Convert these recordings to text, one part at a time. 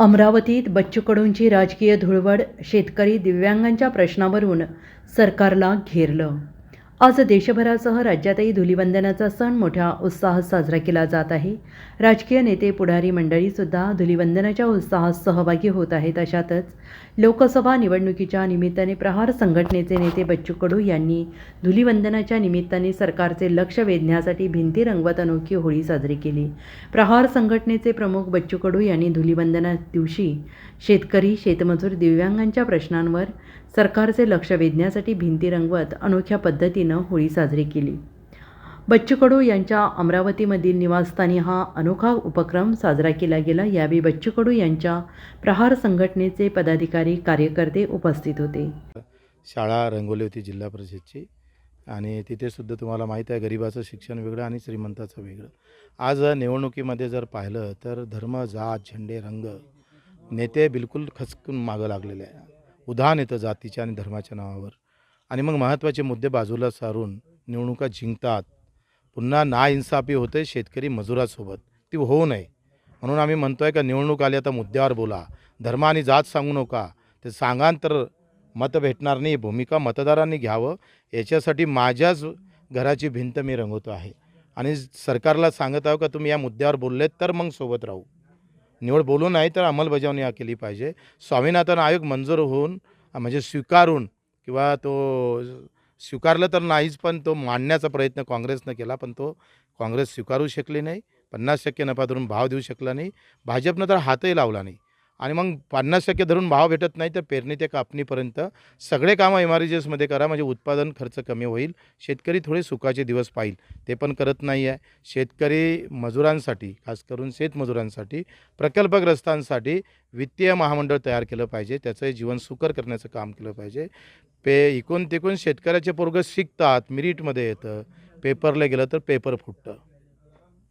अमरावतीत बच्चू कडूंची राजकीय धुळवड शेतकरी दिव्यांगांच्या प्रश्नावरून सरकारला घेरलं. आज देशभरासह राज्यातही धुलिवंदनाचा सण मोठ्या उत्साहात साजरा केला जात आहे. राजकीय नेते पुढारी मंडळीसुद्धा धुलिवंदनाच्या उत्साहात सहभागी होत आहेत अशातच लोकसभा निवडणुकीच्या निमित्ताने प्रहार संघटनेचे नेते बच्चू कडू यांनी धुलिवंदनाच्या निमित्ताने सरकारचे लक्ष वेधण्यासाठी भिंती रंगवत अनोखी होळी साजरी केली. प्रहार संघटनेचे प्रमुख बच्चू कडू यांनी धुलिवंदना दिवशी शेतकरी शेतमजूर दिव्यांगांच्या प्रश्नांवर सरकारचे लक्ष वेधण्यासाठी भिंती रंगवत अनोख्या पद्धतीनं होळी साजरी केली. बच्चू कडू यांच्या अमरावतीमधील निवासस्थानी हा अनोखा उपक्रम साजरा केला गेला. यावेळी बच्चू कडू यांच्या प्रहार संघटनेचे पदाधिकारी कार्यकर्ते उपस्थित होते. शाळा रंगवली होती जिल्हा परिषदची आणि तिथेसुद्धा तुम्हाला माहीत आहे गरिबाचं शिक्षण वेगळं आणि श्रीमंताचं वेगळं. आज निवडणुकीमध्ये जर पाहिलं तर धर्म जात झेंडे रंग नेते बिलकुल खचकून मागं लागलेले आहे उधाण येतं जातीच्या आणि धर्माच्या नावावर. आणि मग महत्त्वाचे मुद्दे बाजूला सारून निवडणुका जिंकतात. पुन्हा नाइन्साफी होते शेतकरी मजुरासोबत. ती होऊ नये. म्हणून आम्ही म्हणतो आहे का निवडणूक आली आता मुद्द्यावर बोला. धर्म आणि जात सांगू नका. ते सांगान तर मत भेटणार नाही. भूमिका मतदारांनी घ्यावं. याच्यासाठी माझ्याच घराची भिंत मी रंगवतो आहे. आणि सरकारला सांगत आहो का तुम्ही या मुद्द्यावर बोललेत तर मग सोबत राहू. निवड बोलून नाही तर अंमलबजावणी या केली पाहिजे. स्वामीनाथन आयोग मंजूर होऊन म्हणजे स्वीकारून किंवा तो स्वीकारलं तर नाहीच पण तो मांडण्याचा प्रयत्न काँग्रेसनं केला पण तो काँग्रेस स्वीकारू शकली नाही. पन्नास टक्के नफा धरून भाव देऊ शकला नाही. भाजपनं तर हातही लावला नाही. आणि मग पन्नास टक्के धरून भाव भेटत नाही तर पेरणी ते कापणीपर्यंत. सगळे कामं एम आर एसमध्ये करा म्हणजे उत्पादन खर्च कमी होईल. शेतकरी थोडे सुखाचे दिवस पाहिल ते पण करत नाही आहे शेतकरी मजुरांसाठी खास करून शेतमजुरांसाठी प्रकल्पग्रस्तांसाठी वित्तीय महामंडळ तयार केलं पाहिजे. त्याचं जीवन सुकर करण्याचं काम केलं पाहिजे. पे इकून तिकून शेतकऱ्याचे पोरगं शिकतात मिरिटमध्ये येतं. पेपरला गेलं तर पेपर फुटतं.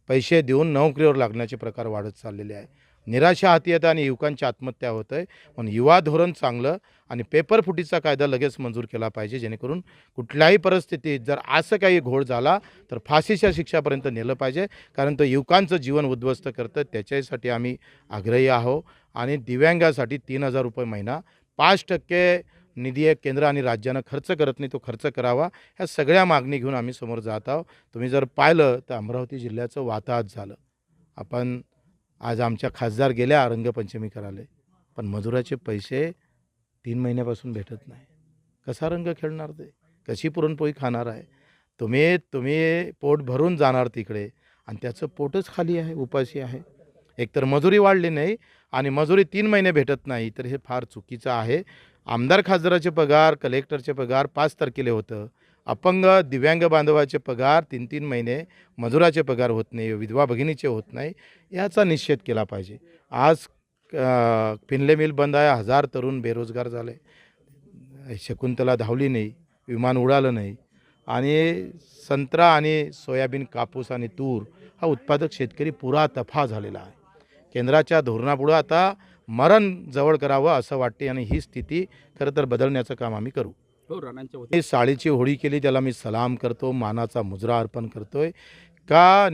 पैसे देऊन नोकरीवर लागण्याचे प्रकार वाढत चाललेले आहे. निराशा हाती येतं आणि युवकांची आत्महत्या होत आहे म्हणून युवा धोरण चांगलं आणि पेपर फुटीचा कायदा लगेच मंजूर केला पाहिजे जेणेकरून कुठल्याही परिस्थितीत जर असं काही घोळ झाला तर फाशीच्या शिक्षापर्यंत नेलं पाहिजे. कारण तो युवकांचं जीवन उद्ध्वस्त करतं त्याच्यासाठी आम्ही आग्रही आहो आणि दिव्यांगासाठी तीन हजार रुपये महिना पाच टक्के निधी एक केंद्र आणि राज्यानं खर्च करत नाही तो खर्च करावा. ह्या सगळ्या मागणी घेऊन आम्ही समोर जात आहोत. तुम्ही जर पाहिलं तर अमरावती जिल्ह्याचं वाताहत झालं. आपण आज आमच्या खासदार गेल्या रंगपंचमी करायला. पण मजुराचे पैसे तीन महिन्यापासून भेटत नाही. कसा रंग खेळणार ते? कशी पुरणपोळी खाणार आहे? तुम्ही तुम्ही पोट भरून जाणार तिकडे आणि त्याचं पोटच खाली आहे उपाशी आहे. एकतर मजुरी वाढली नाही आणि मजुरी तीन महिने भेटत नाही तर हे फार चुकीचं आहे. आमदार खासदाराचे पगार कलेक्टरचे पगार पाच तारखेला होतं. अपंग दिव्यांग बांधवाचे पगार तीन तीन महिने मजुराचे पगार होत नाही विधवा भगिनीचे होत नाही याचा निषेध केला पाहिजे. आज फिनले पिनले मिल बंद आहे हजार तरुण बेरोजगार झाले. शकुंतला धावली नाही विमान उडालं नाही. आणि संत्रा आणि सोयाबीन कापूस आणि तूर हा उत्पादक शेतकरी पुरा तफा झालेला आहे. केंद्राच्या धोरणापुढं आता मरण जवळ करावं असं वाटते आणि ही स्थिती खरं तर बदलण्याचं काम आम्ही करू. हो, मी साडीची होळी केली त्याला मी सलाम करतो मानाचा मुजरा अर्पण करतोय. का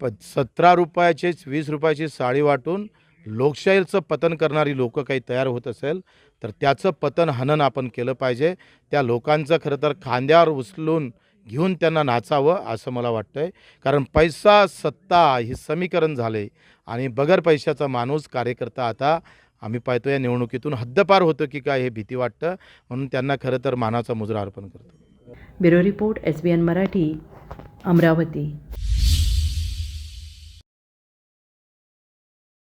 प सतरा रुपयाचीच वीस रुपयाची साडी वाटून लोकशाहीचं पतन करणारी लोक काही तयार होत असेल तर त्याचं पतन हनन आपण केलं पाहिजे. त्या लोकांचं खरं तर खांद्यावर उचलून घेऊन त्यांना नाचावं असं मला वाटतंय. कारण पैसा सत्ता हे समीकरण झाले. आणि बगर पैशाचा माणूस कार्यकर्ता आता आम्ही पाहतो या निवडणुकीतून हद्दपार होतं की काय हे भीती वाटतं म्हणून त्यांना खरं तर मानाचा मुजरा अर्पण करतो. Bureau report S B N Marathi Amravati.